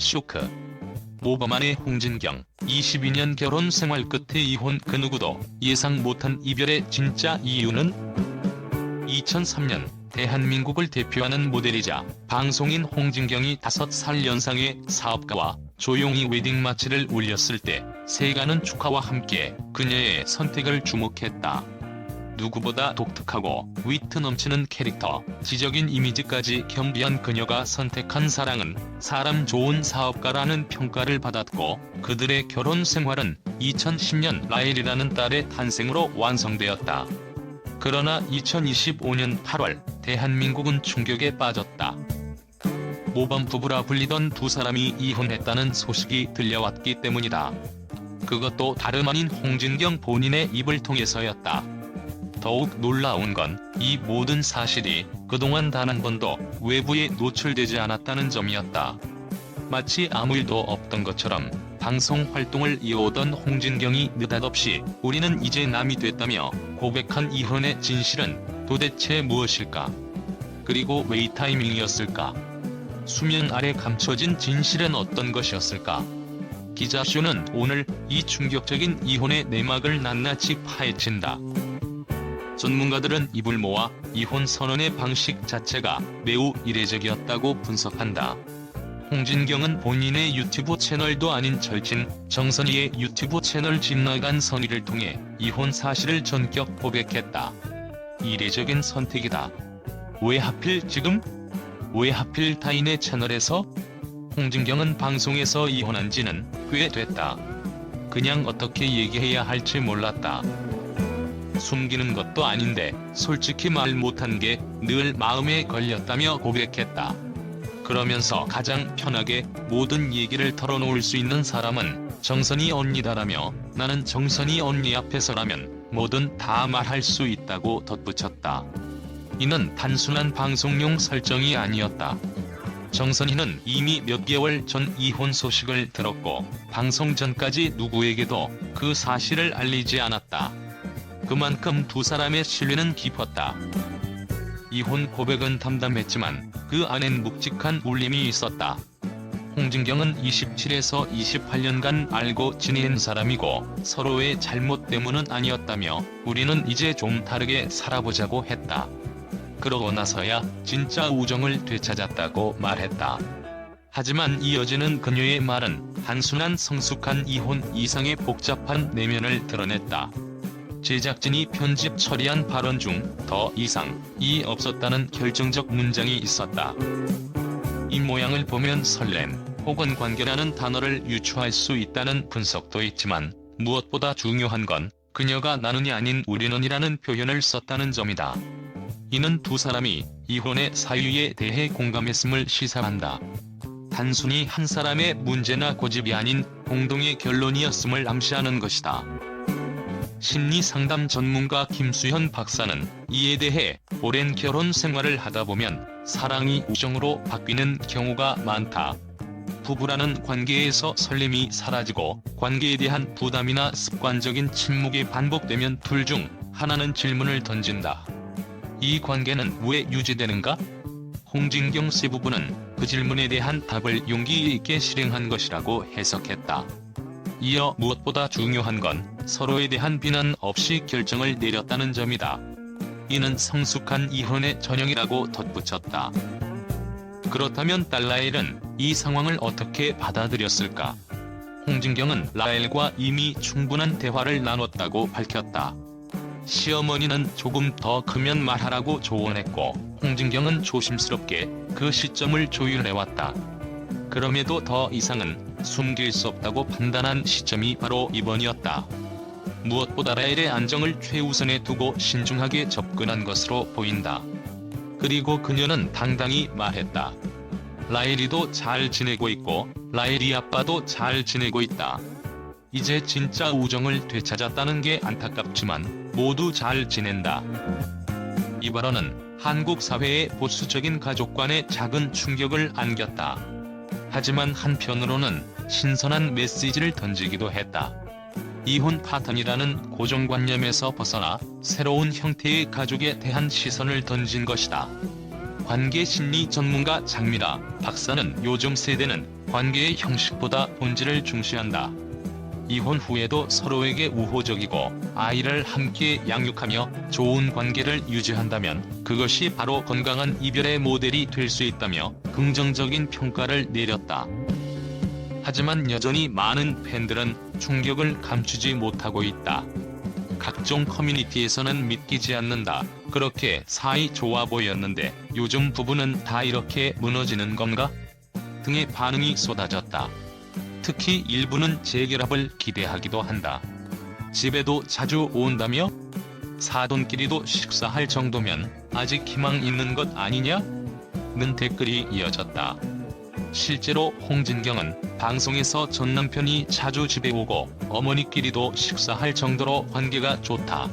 쇼크. 모범안의 홍진경, 22년 결혼 생활 끝에 이혼 그 누구도 예상 못한 이별의 진짜 이유는 2003년 대한민국을 대표하는 모델이자 방송인 홍진경이 5살 연상의 사업가와 조용히 웨딩 마치를 올렸을 때 세간은 축하와 함께 그녀의 선택을 주목했다. 누구보다 독특하고 위트 넘치는 캐릭터, 지적인 이미지까지 겸비한 그녀가 선택한 사랑은 사람 좋은 사업가라는 평가를 받았고 그들의 결혼 생활은 2010년 라엘이라는 딸의 탄생으로 완성되었다. 그러나 2025년 8월 대한민국은 충격에 빠졌다. 모범 부부라 불리던 두 사람이 이혼했다는 소식이 들려왔기 때문이다. 그것도 다름 아닌 홍진경 본인의 입을 통해서였다. 더욱 놀라운 건 이 모든 사실이 그동안 단 한 번도 외부에 노출되지 않았다는 점이었다. 마치 아무 일도 없던 것처럼 방송 활동을 이어오던 홍진경이 느닷없이 우리는 이제 남이 됐다며 고백한 이혼의 진실은 도대체 무엇일까? 그리고 왜이 타이밍이었을까? 수면 아래 감춰진 진실은 어떤 것이었을까? 기자쇼는 오늘 이 충격적인 이혼의 내막을 낱낱이 파헤친다. 전문가들은 입을 모아 이혼 선언의 방식 자체가 매우 이례적이었다고 분석한다. 홍진경은 본인의 유튜브 채널도 아닌 절친 정선희의 유튜브 채널 집 나간 선의를 통해 이혼 사실을 전격 고백했다. 이례적인 선택이다. 왜 하필 지금? 왜 하필 타인의 채널에서? 홍진경은 방송에서 이혼한 지는 꽤 됐다. 그냥 어떻게 얘기해야 할지 몰랐다. 숨기는 것도 아닌데 솔직히 말 못한 게 늘 마음에 걸렸다며 고백했다. 그러면서 가장 편하게 모든 얘기를 털어놓을 수 있는 사람은 정선이 언니다라며 나는 정선이 언니 앞에서라면 뭐든 다 말할 수 있다고 덧붙였다. 이는 단순한 방송용 설정이 아니었다. 정선희는 이미 몇 개월 전 이혼 소식을 들었고 방송 전까지 누구에게도 그 사실을 알리지 않았다. 그만큼 두 사람의 신뢰는 깊었다. 이혼 고백은 담담했지만 그 안엔 묵직한 울림이 있었다. 홍진경은 27에서 28년간 알고 지낸 사람이고 서로의 잘못 때문은 아니었다며 우리는 이제 좀 다르게 살아보자고 했다. 그러고 나서야 진짜 우정을 되찾았다고 말했다. 하지만 이어지는 그녀의 말은 단순한 성숙한 이혼 이상의 복잡한 내면을 드러냈다. 제작진이 편집 처리한 발언 중 더 이상 이 없었다는 결정적 문장이 있었다. 이 모양을 보면 설렘 혹은 관계라는 단어를 유추할 수 있다는 분석도 있지만 무엇보다 중요한 건 그녀가 나는이 아닌 우리는이라는 표현을 썼다는 점이다. 이는 두 사람이 이혼의 사유에 대해 공감했음을 시사한다. 단순히 한 사람의 문제나 고집이 아닌 공동의 결론이었음을 암시하는 것이다. 심리 상담 전문가 김수현 박사는 이에 대해 오랜 결혼 생활을 하다 보면 사랑이 우정으로 바뀌는 경우가 많다. 부부라는 관계에서 설렘이 사라지고 관계에 대한 부담이나 습관적인 침묵이 반복되면 둘 중 하나는 질문을 던진다. 이 관계는 왜 유지되는가? 홍진경 씨 부부는 그 질문에 대한 답을 용기 있게 실행한 것이라고 해석했다. 이어 무엇보다 중요한 건 서로에 대한 비난 없이 결정을 내렸다는 점이다. 이는 성숙한 이혼의 전형이라고 덧붙였다. 그렇다면 딸 라엘은 이 상황을 어떻게 받아들였을까? 홍진경은 라엘과 이미 충분한 대화를 나눴다고 밝혔다. 시어머니는 조금 더 크면 말하라고 조언했고 홍진경은 조심스럽게 그 시점을 조율해왔다. 그럼에도 더 이상은 숨길 수 없다고 판단한 시점이 바로 이번이었다. 무엇보다 라엘의 안정을 최우선에 두고 신중하게 접근한 것으로 보인다. 그리고 그녀는 당당히 말했다. 라엘이도 잘 지내고 있고 라엘이 아빠도 잘 지내고 있다. 이제 진짜 우정을 되찾았다는 게 안타깝지만 모두 잘 지낸다. 이 발언은 한국 사회의 보수적인 가족관에 작은 충격을 안겼다. 하지만 한편으로는 신선한 메시지를 던지기도 했다. 이혼 파탄이라는 고정관념에서 벗어나 새로운 형태의 가족에 대한 시선을 던진 것이다. 관계 심리 전문가 장미라 박사는 요즘 세대는 관계의 형식보다 본질을 중시한다. 이혼 후에도 서로에게 우호적이고 아이를 함께 양육하며 좋은 관계를 유지한다면 그것이 바로 건강한 이별의 모델이 될 수 있다며 긍정적인 평가를 내렸다. 하지만 여전히 많은 팬들은 충격을 감추지 못하고 있다. 각종 커뮤니티에서는 믿기지 않는다. 그렇게 사이 좋아 보였는데 요즘 부부는 다 이렇게 무너지는 건가? 등의 반응이 쏟아졌다. 특히 일부는 재결합을 기대하기도 한다. 집에도 자주 온다며? 사돈끼리도 식사할 정도면 아직 희망 있는 것 아니냐? 는 댓글이 이어졌다. 실제로 홍진경은 방송에서 전 남편이 자주 집에 오고 어머니끼리도 식사할 정도로 관계가 좋다.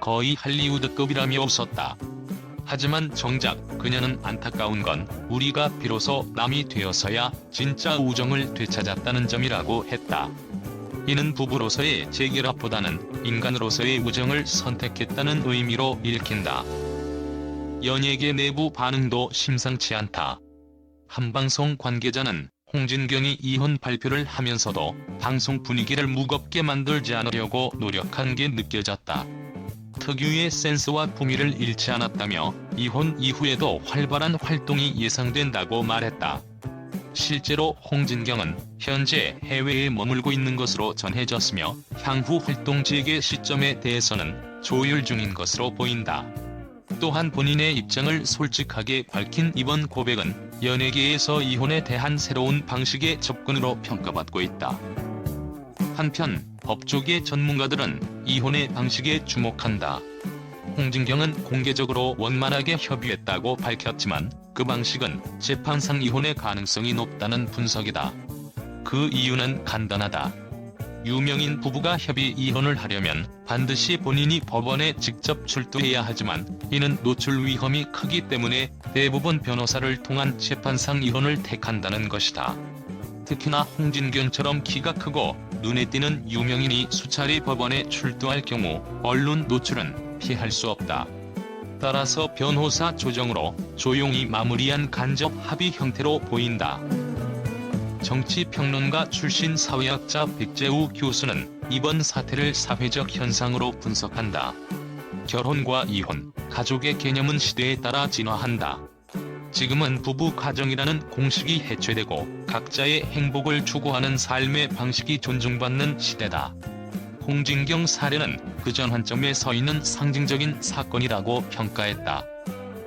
거의 할리우드급이라며 웃었다. 하지만 정작 그녀는 안타까운 건 우리가 비로소 남이 되어서야 진짜 우정을 되찾았다는 점이라고 했다. 이는 부부로서의 재결합보다는 인간으로서의 우정을 선택했다는 의미로 읽힌다. 연예계 내부 반응도 심상치 않다. 한방송 관계자는 홍진경이 이혼 발표를 하면서도 방송 분위기를 무겁게 만들지 않으려고 노력한 게 느껴졌다. 특유의 센스와 품위를 잃지 않았다며 이혼 이후에도 활발한 활동이 예상된다고 말했다. 실제로 홍진경은 현재 해외에 머물고 있는 것으로 전해졌으며 향후 활동 재개 시점에 대해서는 조율 중인 것으로 보인다. 또한 본인의 입장을 솔직하게 밝힌 이번 고백은 연예계에서 이혼에 대한 새로운 방식의 접근으로 평가받고 있다. 한편 법조계 전문가들은 이혼의 방식에 주목한다. 홍진경은 공개적으로 원만하게 협의했다고 밝혔지만 그 방식은 재판상 이혼의 가능성이 높다는 분석이다. 그 이유는 간단하다. 유명인 부부가 협의 이혼을 하려면 반드시 본인이 법원에 직접 출두해야 하지만 이는 노출 위험이 크기 때문에 대부분 변호사를 통한 재판상 이혼을 택한다는 것이다. 특히나 홍진경처럼 키가 크고 눈에 띄는 유명인이 수차례 법원에 출두할 경우 언론 노출은 피할 수 없다. 따라서 변호사 조정으로 조용히 마무리한 간접 합의 형태로 보인다. 정치평론가 출신 사회학자 백재우 교수는 이번 사태를 사회적 현상으로 분석한다. 결혼과 이혼, 가족의 개념은 시대에 따라 진화한다. 지금은 부부 가정이라는 공식이 해체되고 각자의 행복을 추구하는 삶의 방식이 존중받는 시대다. 홍진경 사례는 그 전환점에 서 있는 상징적인 사건이라고 평가했다.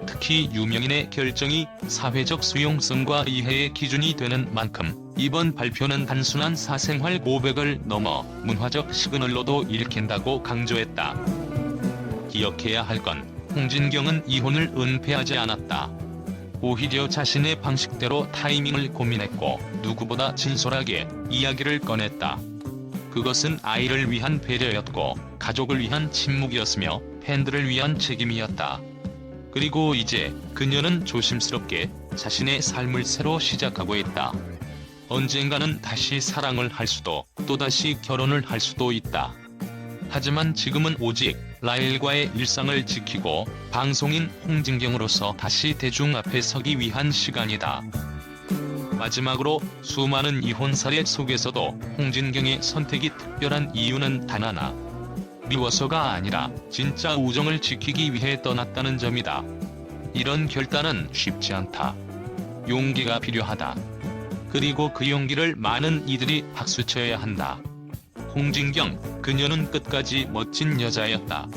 특히 유명인의 결정이 사회적 수용성과 이해의 기준이 되는 만큼 이번 발표는 단순한 사생활 고백을 넘어 문화적 시그널로도 읽힌다고 강조했다. 기억해야 할 건 홍진경은 이혼을 은폐하지 않았다. 오히려 자신의 방식대로 타이밍을 고민했고 누구보다 진솔하게 이야기를 꺼냈다. 그것은 아이를 위한 배려였고 가족을 위한 침묵이었으며 팬들을 위한 책임이었다. 그리고 이제 그녀는 조심스럽게 자신의 삶을 새로 시작하고 있다. 언젠가는 다시 사랑을 할 수도 또다시 결혼을 할 수도 있다. 하지만 지금은 오직 라일과의 일상을 지키고 방송인 홍진경으로서 다시 대중 앞에 서기 위한 시간이다. 마지막으로 수많은 이혼 사례 속에서도 홍진경의 선택이 특별한 이유는 단 하나. 미워서가 아니라 진짜 우정을 지키기 위해 떠났다는 점이다. 이런 결단은 쉽지 않다. 용기가 필요하다. 그리고 그 용기를 많은 이들이 박수쳐야 한다. 홍진경, 그녀는 끝까지 멋진 여자였다.